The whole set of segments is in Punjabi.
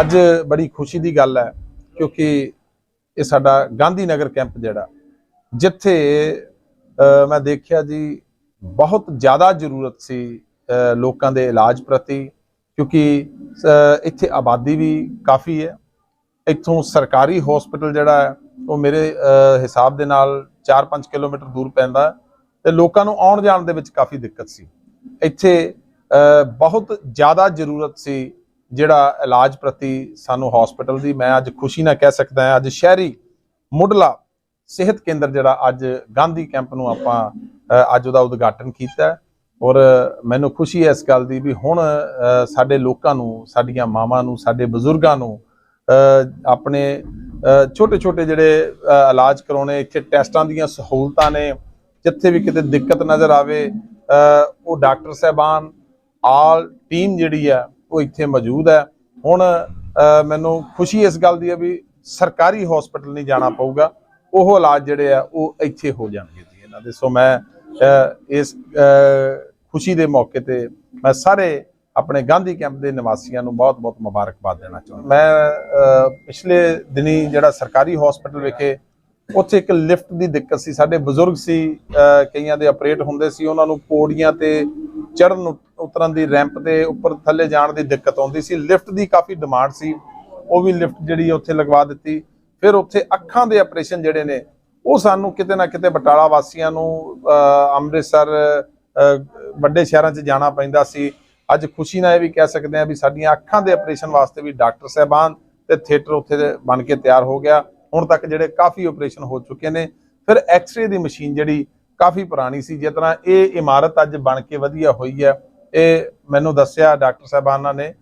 ਅੱਜ ਬੜੀ ਖੁਸ਼ੀ ਦੀ ਗੱਲ ਹੈ, ਕਿਉਂਕਿ ਇਹ ਸਾਡਾ ਗਾਂਧੀ ਨਗਰ ਕੈਂਪ ਜਿਹੜਾ, ਜਿੱਥੇ ਮੈਂ ਦੇਖਿਆ ਜੀ, ਬਹੁਤ ਜ਼ਿਆਦਾ ਜ਼ਰੂਰਤ ਸੀ ਲੋਕਾਂ ਦੇ ਇਲਾਜ ਪ੍ਰਤੀ, ਕਿਉਂਕਿ ਇੱਥੇ ਆਬਾਦੀ ਵੀ ਕਾਫੀ ਹੈ। ਇੱਥੋਂ ਸਰਕਾਰੀ ਹਸਪੀਟਲ ਜਿਹੜਾ ਹੈ, ਉਹ ਮੇਰੇ ਹਿਸਾਬ ਦੇ ਨਾਲ 4-5 ਕਿਲੋਮੀਟਰ ਦੂਰ ਪੈਂਦਾ ਹੈ ਤੇ ਲੋਕਾਂ ਨੂੰ ਆਉਣ ਜਾਣ ਦੇ ਵਿੱਚ ਕਾਫੀ ਦਿੱਕਤ ਸੀ। ਇੱਥੇ ਬਹੁਤ ਜ਼ਿਆਦਾ ਜ਼ਰੂਰਤ ਸੀ ਜਿਹੜਾ ਇਲਾਜ ਪ੍ਰਤੀ ਸਾਨੂੰ ਹਸਪੀਟਲ ਦੀ ਮੈਂ ਅੱਜ ਖੁਸ਼ੀ ਨਾਲ ਕਹਿ ਸਕਦਾ ਅੱਜ ਸ਼ਹਿਰੀ ਮੁੱਢਲਾ ਸਿਹਤ ਕੇਂਦਰ ਜਿਹੜਾ ਅੱਜ ਗਾਂਧੀ ਕੈਂਪ ਨੂੰ ਆਪਾਂ ਅੱਜ ਉਹਦਾ ਉਦਘਾਟਨ ਕੀਤਾ ਔਰ ਮੈਨੂੰ ਖੁਸ਼ੀ ਹੈ ਇਸ ਗੱਲ ਦੀ ਵੀ ਹੁਣ ਸਾਡੇ ਲੋਕਾਂ ਨੂੰ, ਸਾਡੀਆਂ ਮਾਵਾਂ ਨੂੰ, ਸਾਡੇ ਬਜ਼ੁਰਗਾਂ ਨੂੰ ਆਪਣੇ ਛੋਟੇ ਛੋਟੇ ਜਿਹੜੇ ਇਲਾਜ ਕਰਾਉਣੇ, ਇੱਥੇ ਟੈਸਟਾਂ ਦੀਆਂ ਸਹੂਲਤਾਂ ਨੇ, ਜਿੱਥੇ ਵੀ ਕਿਤੇ ਦਿੱਕਤ ਨਜ਼ਰ ਆਵੇ ਉਹ ਡਾਕਟਰ ਸਾਹਿਬਾਨ, ਆਲ ਟੀਮ ਜਿਹੜੀ ਹੈ ਉਹ ਇੱਥੇ ਮੌਜੂਦ ਹੈ। ਹੁਣ ਮੈਨੂੰ ਖੁਸ਼ੀ ਇਸ ਗੱਲ ਦੀ ਹੈ ਵੀ ਸਰਕਾਰੀ ਹਸਪੀਟਲ ਨਹੀਂ ਜਾਣਾ ਪਊਗਾ। ਉਹ ਇਲਾਜ ਜਿਹੜੇ ਆ, ਉਹ ਇੱਥੇ ਹੋ ਜਾਣਗੇ ਜੀ ਇਹਨਾਂ ਦੇ। ਸੋ ਮੈਂ ਇਸ ਖੁਸ਼ੀ ਦੇ ਮੌਕੇ ਤੇ ਮੈਂ ਸਾਰੇ ਆਪਣੇ ਗਾਂਧੀ ਕੈਂਪ ਦੇ ਨਿਵਾਸੀਆਂ ਨੂੰ ਬਹੁਤ-ਬਹੁਤ ਮੁਬਾਰਕਬਾਦ ਦੇਣਾ ਚਾਹੁੰਦਾ। ਮੈਂ ਪਿਛਲੇ ਦਿਨੀ ਜਿਹੜਾ ਸਰਕਾਰੀ ਹਸਪੀਟਲ ਵਿਖੇ ਉੱਥੇ ਇੱਕ ਲਿਫਟ ਦੀ ਦਿੱਕਤ ਸੀ। ਸਾਡੇ ਬਜ਼ੁਰਗ ਸੀ ਕਈਆਂ ਦੇ ਆਪਰੇਟ ਹੁੰਦੇ ਸੀ। ਉਹਨਾਂ ਨੂੰ ਪੌੜੀਆਂ ਤੇ ਚੜਨ ਉਤਰਨ ਦੀ ਰੈਂਪ ਤੇ ਉੱਪਰ ਥੱਲੇ ਜਾਣ ਦੀ ਦਿੱਕਤ ਆਉਂਦੀ ਸੀ। ਲਿਫਟ ਦੀ ਕਾਫੀ ਡਿਮਾਂਡ ਸੀ। ਉਹ ਵੀ ਲਿਫਟ ਜਿਹੜੀ ਉੱਥੇ ਲਗਵਾ ਦਿੱਤੀ। ਫਿਰ ਉੱਥੇ ਅੱਖਾਂ ਦੇ ਆਪਰੇਸ਼ਨ ਜਿਹੜੇ ਨੇ ਉਹ ਸਾਨੂੰ ਕਿਤੇ ਨਾ ਕਿਤੇ ਬਟਾਲਾ ਵਾਸੀਆਂ ਨੂੰ ਅਹ, ਅੰਮ੍ਰਿਤਸਰ ਵੱਡੇ ਸ਼ਹਿਰਾਂ 'ਚ ਜਾਣਾ ਪੈਂਦਾ ਸੀ। ਅੱਜ ਖੁਸ਼ੀ ਨਾਲ ਇਹ ਵੀ ਕਹਿ ਸਕਦੇ ਹਾਂ ਵੀ ਸਾਡੀਆਂ ਅੱਖਾਂ ਦੇ ਆਪਰੇਸ਼ਨ ਵਾਸਤੇ ਵੀ ਡਾਕਟਰ ਸਾਹਿਬਾਨ ਤੇ ਥੀਏਟਰ ਉੱਥੇ ਬਣ ਕੇ ਤਿਆਰ ਹੋ ਗਿਆ। ਹੁਣ ਤੱਕ ਜਿਹੜੇ ਕਾਫੀ ਆਪਰੇਸ਼ਨ ਹੋ ਚੁੱਕੇ ਨੇ। ਫਿਰ ਐਕਸ-ਰੇ ਦੀ ਮਸ਼ੀਨ ਜਿਹੜੀ ਕਾਫੀ ਪੁਰਾਣੀ ਸੀ। ਜਿਸ ਤਰ੍ਹਾਂ ਇਹ ਇਮਾਰਤ ਅੱਜ ਬਣ ਕੇ ਵਧੀਆ ਹੋਈ ਹੈ। ਇਹ ਮੈਨੂੰ ਦੱਸਿਆ ਡਾਕਟਰ ਸਾਹਿਬਾਨਾਂ ਨੇ,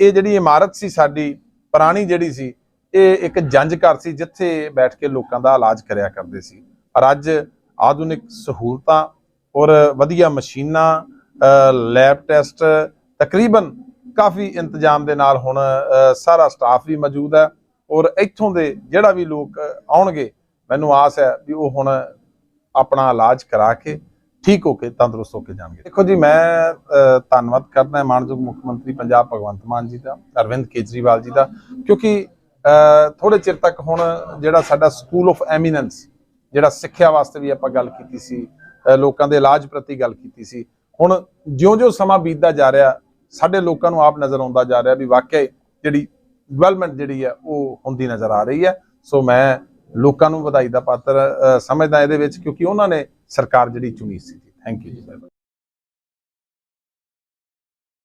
ਇਹ ਜਿਹੜੀ ਇਮਾਰਤ ਸੀ ਸਾਡੀ, ਪੁਰਾਣੀ ਜਿਹੜੀ ਸੀ, ਇਹ ਇੱਕ ਜੰਜ ਘਰ ਸੀ ਜਿੱਥੇ ਬੈਠ ਕੇ ਲੋਕਾਂ ਦਾ ਇਲਾਜ ਕਰਿਆ ਕਰਦੇ ਸੀ। ਪਰ ਅੱਜ ਆਧੁਨਿਕ ਸਹੂਲਤਾਂ ਔਰ ਵਧੀਆ ਮਸ਼ੀਨਾਂ ਲੈਬ ਟੈਸਟ ਤਕਰੀਬਨ ਕਾਫੀ ਇੰਤਜ਼ਾਮ ਦੇ ਨਾਲ ਹੁਣ ਸਾਰਾ ਸਟਾਫ ਵੀ ਮੌਜੂਦ ਹੈ ਔਰ ਇੱਥੋਂ ਦੇ ਜਿਹੜਾ ਵੀ ਲੋਕ ਆਉਣਗੇ, ਮੈਨੂੰ ਆਸ ਹੈ ਵੀ ਉਹ ਹੁਣ ਆਪਣਾ ਇਲਾਜ ਕਰਾ ਕੇ ਠੀਕ ਹੋ ਕੇ ਤੰਦਰੁਸਤ ਹੋ ਕੇ ਜਾਣਗੇ। ਦੇਖੋ ਜੀ ਮੈਂ ਧੰਨਵਾਦ ਕਰਦਾ ਹਾਂ ਮਾਨਯੋਗ ਮੁੱਖ ਮੰਤਰੀ ਪੰਜਾਬ ਭਗਵੰਤ ਮਾਨ ਜੀ ਦਾ ਅਰਵਿੰਦ ਕੇਜਰੀਵਾਲ ਜੀ ਦਾ ਕਿਉਂਕਿ ਅ, ਥੋੜੇ ਚਿਰ ਤੱਕ ਹੁਣ ਜਿਹੜਾ ਸਾਡਾ ਸਕੂਲ ਆਫ ਐਮੀਨੈਂਸ ਜਿਹੜਾ ਸਿੱਖਿਆ ਵਾਸਤੇ ਵੀ ਆਪਾਂ ਗੱਲ ਕੀਤੀ ਸੀ ਲੋਕਾਂ ਦੇ ਇਲਾਜ ਪ੍ਰਤੀ ਗੱਲ ਕੀਤੀ ਸੀ ਹੁਣ ਜਿਉਂ-ਜਿਉਂ ਸਮਾਂ ਬੀਤਦਾ ਜਾ ਰਿਹਾ ਸਾਡੇ ਲੋਕਾਂ ਨੂੰ ਆਪ ਨਜ਼ਰ ਆਉਂਦਾ ਜਾ ਰਿਹਾ ਵੀ ਵਾਕਿਆ ਜਿਹੜੀ ਡਿਵੈਲਪਮੈਂਟ ਜਿਹੜੀ ਹੈ ਉਹ ਹੁੰਦੀ ਨਜ਼ਰ ਆ ਰਹੀ ਹੈ। ਸੋ ਮੈਂ ਲੋਕਾਂ ਨੂੰ ਵਧਾਈ ਦਾ ਪਾਤਰ ਅ, ਸਮਝਦਾ ਇਹਦੇ ਵਿੱਚ ਕਿਉਂਕਿ ਉਹਨਾਂ ਨੇ ਸਰਕਾਰ ਜਿਹੜੀ ਚੁਣੀ ਸੀ। ਥੈਂਕ ਯੂ ਜੀ